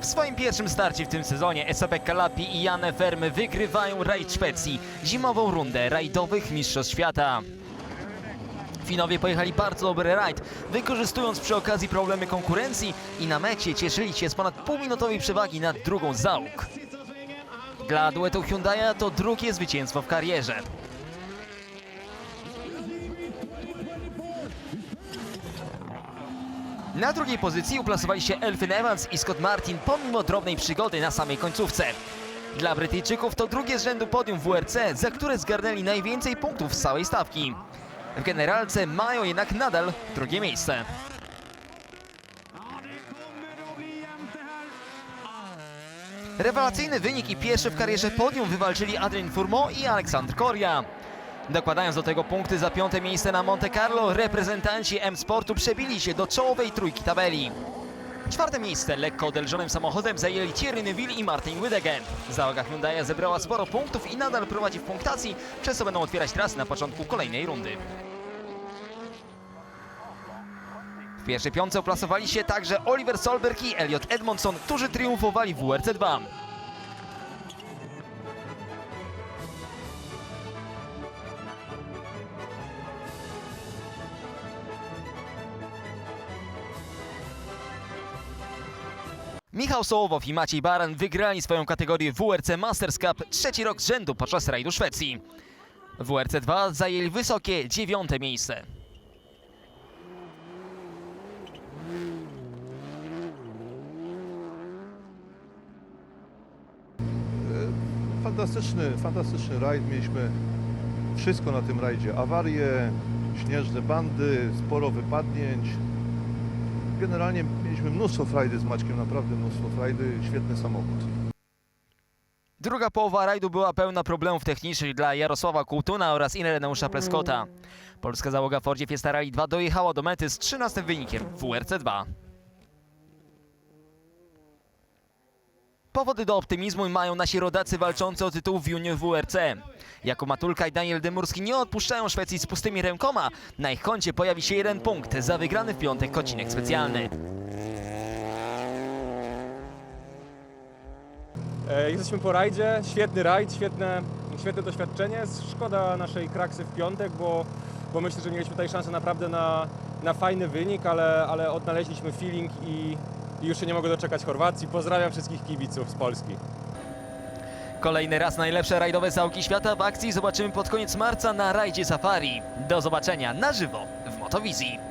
W swoim pierwszym starcie w tym sezonie SAP Kalapi i Janne Fermy wygrywają rajd Szwecji, zimową rundę rajdowych Mistrzostw Świata. Finowie pojechali bardzo dobry rajd, wykorzystując przy okazji problemy konkurencji i na mecie cieszyli się z ponad półminutowej przewagi nad drugą załóg. Dla duetu Hyundai'a to drugie zwycięstwo w karierze. Na drugiej pozycji uplasowali się Elfyn Evans i Scott Martin pomimo drobnej przygody na samej końcówce. Dla Brytyjczyków to drugie z rzędu podium w WRC, za które zgarnęli najwięcej punktów z całej stawki. W generalce mają jednak nadal drugie miejsce. Rewelacyjny wynik i pierwszy w karierze podium wywalczyli Adrien Fourmont i Aleksander Koria. Dokładając do tego punkty za piąte miejsce na Monte Carlo, reprezentanci M-Sportu przebili się do czołowej trójki tabeli. Czwarte miejsce lekko odelżonym samochodem zajęli Thierry Neuville i Martin Wydegen. Załoga Hyundai'a zebrała sporo punktów i nadal prowadzi w punktacji, przez co będą otwierać trasy na początku kolejnej rundy. W pierwszej piątce uplasowali się także Oliver Solberg i Elliot Edmondson, którzy triumfowali w WRC 2. Michał Sołowow i Maciej Baran wygrali swoją kategorię WRC Masters Cup trzeci rok z rzędu podczas rajdu Szwecji. WRC 2 zajęli wysokie dziewiąte miejsce. Fantastyczny, fantastyczny rajd. Mieliśmy wszystko na tym rajdzie. Awarie, śnieżne bandy, sporo wypadnięć. Generalnie mieliśmy mnóstwo frajdy z Maćkiem, naprawdę mnóstwo frajdy. Świetny samochód. Druga połowa rajdu była pełna problemów technicznych dla Jarosława Kołtuna oraz Ireneusza Pleskota. Polska załoga Fordzie Fiesta Rally 2 dojechała do mety z 13 wynikiem WRC 2. Powody do optymizmu mają nasi rodacy walczący o tytuł w junior WRC. Jakub Matulka i Daniel Demurski nie odpuszczają Szwecji z pustymi rękoma. Na ich koncie pojawi się jeden punkt za wygrany w piątek odcinek specjalny. E, Jesteśmy po rajdzie, świetny rajd, świetne, świetne doświadczenie. Szkoda naszej kraksy w piątek, bo, bo myślę, że mieliśmy tutaj szansę naprawdę na, na fajny wynik, ale, ale odnaleźliśmy feeling i, i już się nie mogę doczekać Chorwacji. Pozdrawiam wszystkich kibiców z Polski. Kolejny raz najlepsze rajdowe załki świata w akcji zobaczymy pod koniec marca na rajdzie Safari. Do zobaczenia na żywo w Motowizji.